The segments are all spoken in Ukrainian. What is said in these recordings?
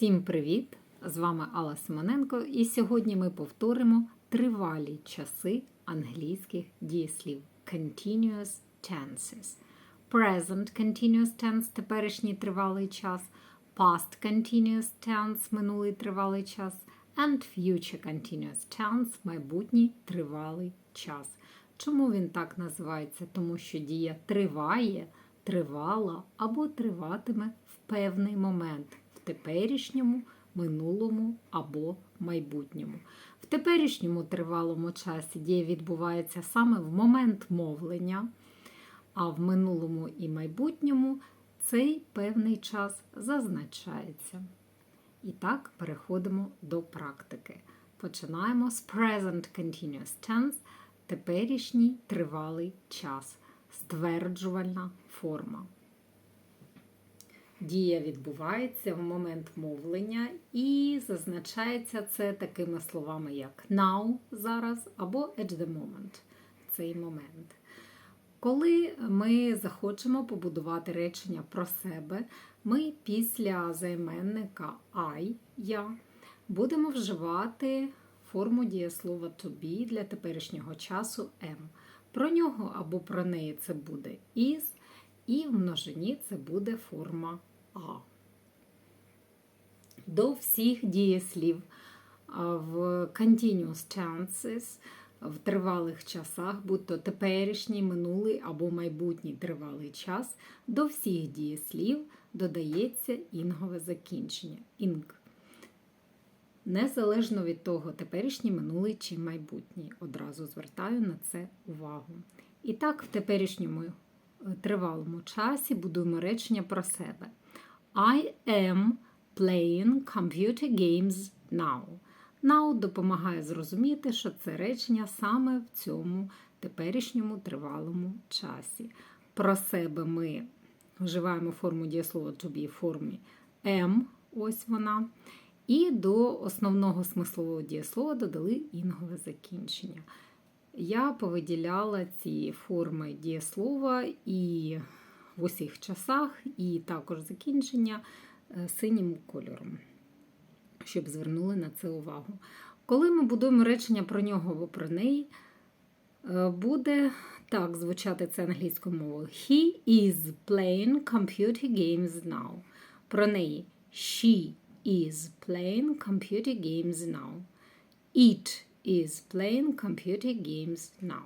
Всім привіт! З вами Алла Симоненко, і сьогодні ми повторимо тривалі часи англійських дієслів Continuous tenses. Present continuous tense – теперішній тривалий час, Past continuous tense – минулий тривалий час, and Future continuous tense – майбутній тривалий час. Чому він так називається? Тому що дія триває, тривала або триватиме в певний момент теперішньому, минулому або майбутньому. В теперішньому тривалому часі дія відбувається саме в момент мовлення, а в минулому і майбутньому цей певний час зазначається. І так, переходимо до практики. Починаємо з present continuous tense – теперішній тривалий час, стверджувальна форма. Дія відбувається в момент мовлення і зазначається це такими словами, як now зараз або at the moment цей момент. Коли ми захочемо побудувати речення про себе, ми після займенника I, я, будемо вживати форму дієслова to be для теперішнього часу am. Про нього або про неї це буде is, і в множині це буде форма а. До всіх дієслів в continuous tenses, в тривалих часах, будь то теперішній, минулий або майбутній тривалий час, до всіх дієслів додається інгове закінчення ing. Незалежно від того, теперішній, минулий чи майбутній. Одразу звертаю на це увагу. І так, в теперішньому тривалому часі будуємо речення про себе. I am playing computer games now. Now допомагає зрозуміти, що це речення саме в цьому теперішньому тривалому часі. Про себе ми вживаємо форму дієслова to be в формі am, ось вона. І до основного смислового дієслова додали інгове закінчення. Я повиділяла ці форми дієслова і в усіх часах, і також закінчення синім кольором, щоб звернули на це увагу. Коли ми будуємо речення про нього або про неї, буде так звучати це англійською мовою. He is playing computer games now. Про неї she is playing computer games now. It is playing computer games now.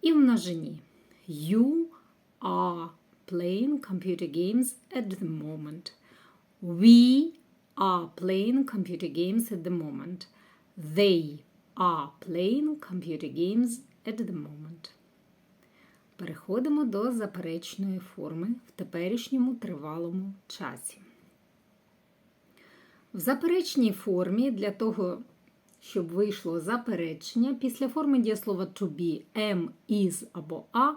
І в множині You are playing computer games at the moment. We are playing computer games at the moment. They are playing computer games at the moment. Переходимо до заперечної форми в теперішньому тривалому часі. В заперечній формі для того, щоб вийшло заперечення, після форми дієслова to be, am, is або a,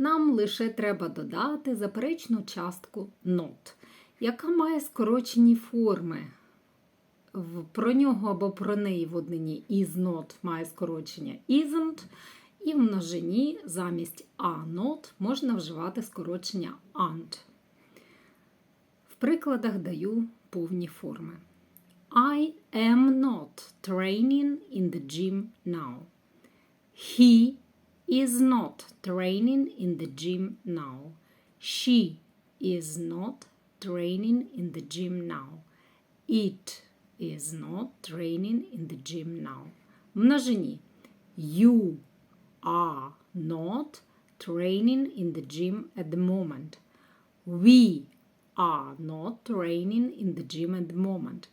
нам лише треба додати заперечну частку not, яка має скорочені форми. Про нього або про неї в однині is not має скорочення isn't, і в множині замість a not можна вживати скорочення aren't. В прикладах даю повні форми. I am not training in the gym now. He is not training in the gym now. She is not training in the gym now. It is not training in the gym now. Множині. You are not training in the gym at the moment. We are not training in the gym at the moment.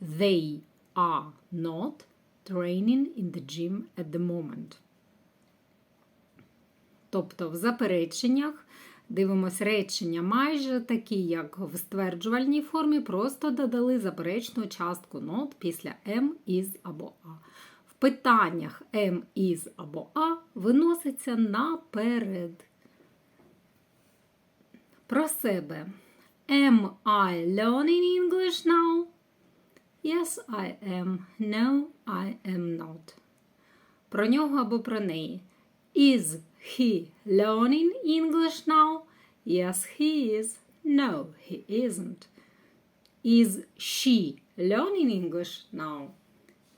They are not training in the gym at the moment. Тобто в запереченнях дивимося речення майже такі, як в стверджувальній формі, просто додали заперечну частку not після am, is або a. В питаннях am, is або a виноситься наперед. Про себе. Am I learning English now? Yes, I am. No, I am not. Про нього або про неї. Is he learning English now? Yes, he is. No, he isn't. Is she learning English now?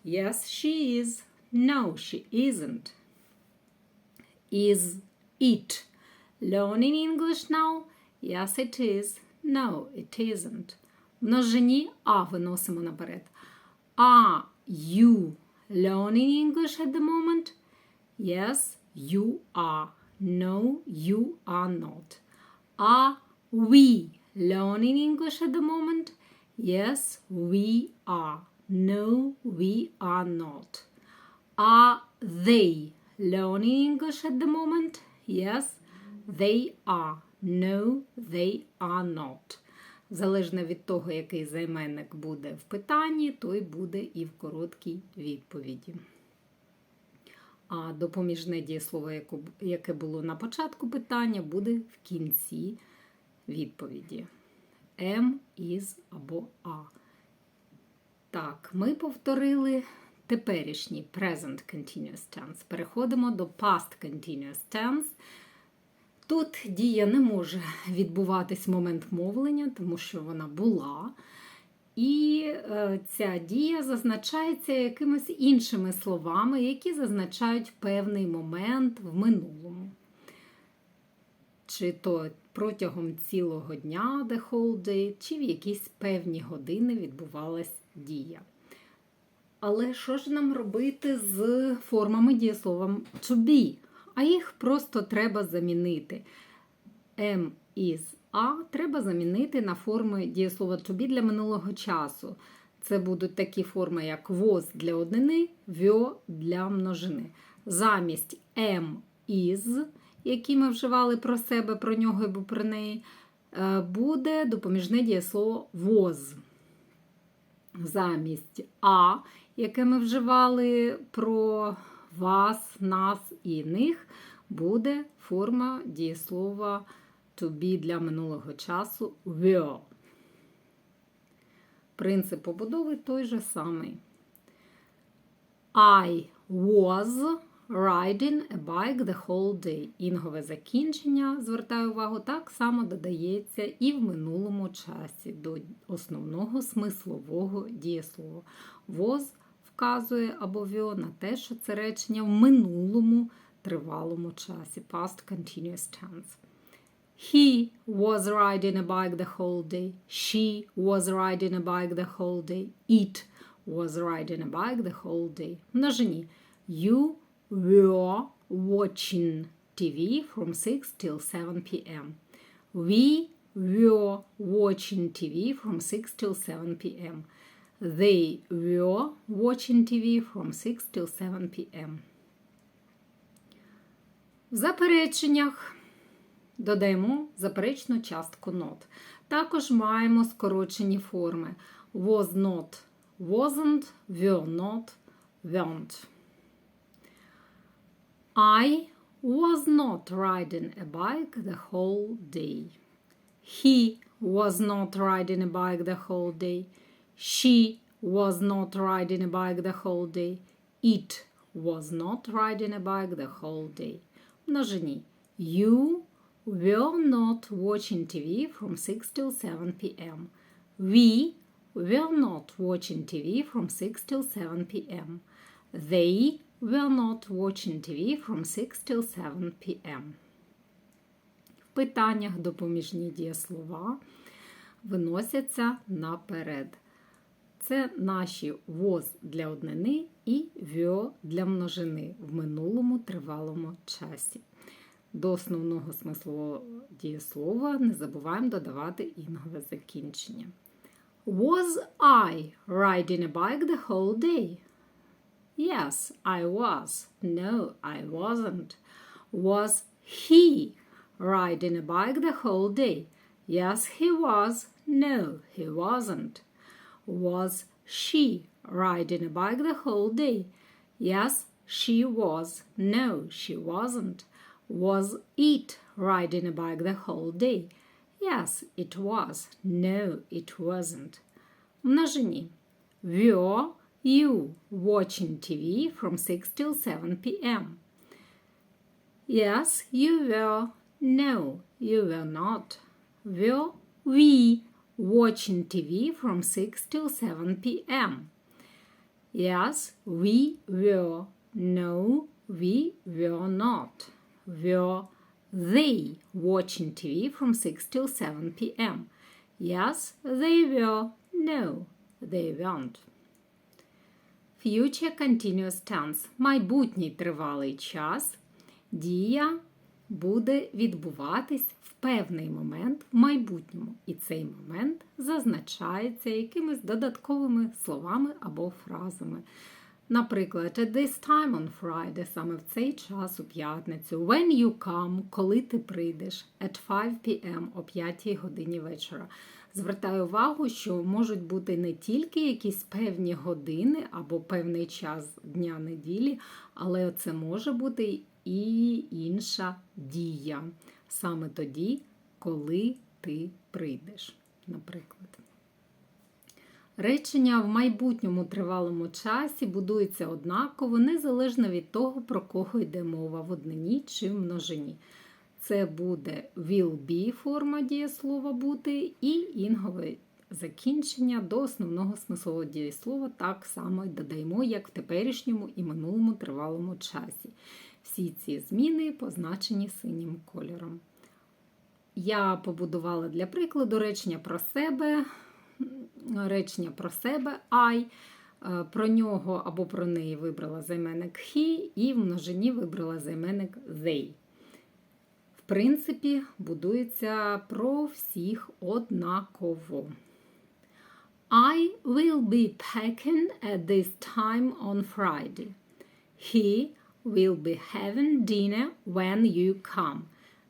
Yes, she is. No, she isn't. Is it learning English now? Yes, it is. No, it isn't. В Множині А виносимо наперед. Are you learning English at the moment? Yes, you are. No, you are not. Are we learning English at the moment? Yes, we are. No, we are not. Are they learning English at the moment? Yes, they are. No, they are not. Залежно від того, який займенник буде в питанні, той буде і в короткій відповіді. А допоміжне дієслово, яке було на початку питання, буде в кінці відповіді. Am, is або a. Так, ми повторили теперішній present continuous tense. Переходимо до past continuous tense. Тут дія не може відбуватись в момент мовлення, тому що вона була. І е, ця дія зазначається якимись іншими словами, які зазначають певний момент в минулому. Чи то протягом цілого дня the whole day, чи в якісь певні години відбувалась дія. Але що ж нам робити з формами дієсловом to be? А їх просто треба замінити. Am, is, a треба замінити на форми дієслова to be для минулого часу. Це будуть такі форми, як was для однини, were для множини. Замість am, is, які ми вживали про себе, про нього або про неї, е, буде допоміжне дієслово was. Замість а, яке ми вживали про вас, нас і них, буде форма дієслова to be для минулого часу were. Принцип побудови той же самий. I was riding a bike the whole day. Інгове закінчення, звертаю увагу, так само додається і в минулому часі до основного смислового дієслова. Was вказує або віо на те, що це речення в минулому тривалому часі. Past continuous tense. He was riding a bike the whole day. She was riding a bike the whole day. It was riding a bike the whole day. Множині. You were watching TV from 6 till 7 p.m. We were watching TV from 6 till 7 p.m. They were watching TV from 6 till 7 p.m. В запереченнях додаємо заперечну частку not. Також маємо скорочені форми was not, wasn't, were not, weren't. I was not riding a bike the whole day. He was not riding a bike the whole day. She was not riding a bike the whole day. It was not riding a bike the whole day. Множині. You were not watching TV from 6 till 7 p.m. We were not watching TV from 6 till 7 p.m. They were not watching TV from 6 till 7 p.m. В питаннях допоміжні дієслова виносяться наперед. Це наші was для однини і were для множини в минулому тривалому часі. До основного смислового дієслова не забуваємо додавати інгове закінчення. Was I riding a bike the whole day? Yes, I was. No, I wasn't. Was he riding a bike the whole day? Yes, he was. No, he wasn't. Was she riding a bike the whole day? Yes, she was. No, she wasn't. Was it riding a bike the whole day? Yes, it was. No, it wasn't. Множині. Were you watching TV from 6 till 7 p.m.? Yes, you were. No, you were not. Were we watching TV from 6 till 7 p.m. Yes, we were. No, we were not. Were they watching TV from 6 till 7 p.m.? Yes, they were. No, they weren't. Future continuous tense. Майбутній тривалий час. Дія буде відбуватись в певний момент в майбутньому. І цей момент зазначається якимись додатковими словами або фразами. Наприклад, at this time on Friday, саме в цей час у п'ятницю, when you come, коли ти прийдеш, at 5 p.m. о 5 годині вечора. Звертаю увагу, що можуть бути не тільки якісь певні години або певний час дня неділі, але це може бути і інша дія. Саме тоді, коли ти прийдеш, наприклад. Речення в майбутньому тривалому часі будуються однаково, незалежно від того, про кого йде мова в однині чи в множині. Це буде will be форма дієслова бути і інгове закінчення до основного смислового дієслова так само додаємо, як в теперішньому і минулому тривалому часі. Всі ці зміни позначені синім кольором. Я побудувала для прикладу речення про себе, речення про себе I. Е, Про нього або про неї вибрала займенник he, і в множині вибрала займенник they. В принципі, будується про всіх однаково. I will be packing at this time on Friday. He will be having dinner when you come.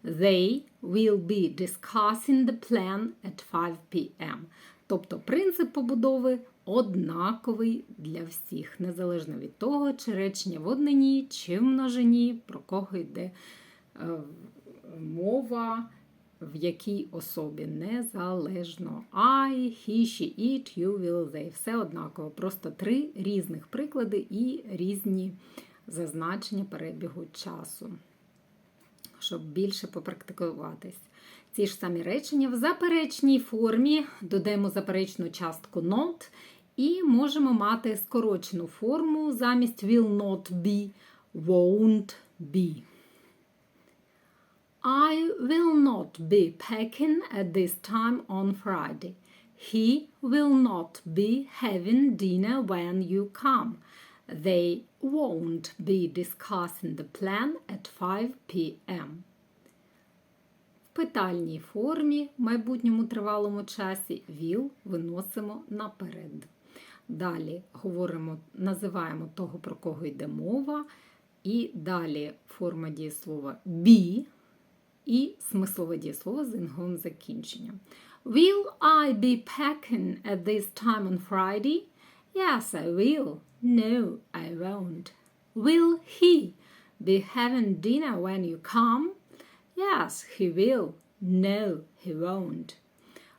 They will be discussing the plan at 5 p.m. Тобто принцип побудови однаковий для всіх, незалежно від того, чи речення в однині, чи в множині, про кого йде е, мова, в якій особі незалежно. I, he, she, it, you, will, they. Все однаково. Просто три різних приклади і різні зазначення перебігу часу, щоб більше попрактикуватись. Ці ж самі речення в заперечній формі додаємо заперечну частку not і можемо мати скорочену форму замість will not be, won't be. I will not be packing at this time on Friday. He will not be having dinner when you come. They won't be discussing the plan at 5 p.m. Питальній формі в майбутньому тривалому часі will виносимо наперед. Далі говоримо, називаємо того, про кого йде мова, і далі форма дієслова be і смислове дієслово з інговим закінченням. Will I be packing at this time on Friday? Yes, I will. No, I won't. Will he be having dinner when you come? Yes, he will. No, he won't.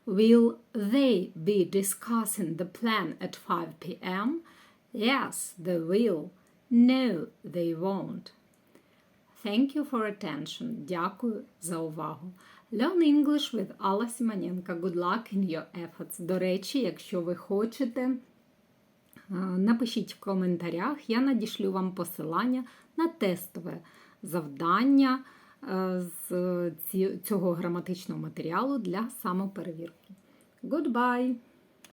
Will they be discussing the plan at 5 p.m.? Yes, they will. No, they won't. Thank you for attention. Дякую за увагу. Learn English with Алла Сімоненко. Good luck in your efforts. До речі, якщо ви хочете, е, напишіть в коментарях, я надішлю вам посилання на тестове завдання е, з ці- цього граматичного матеріалу для самоперевірки. Goodbye!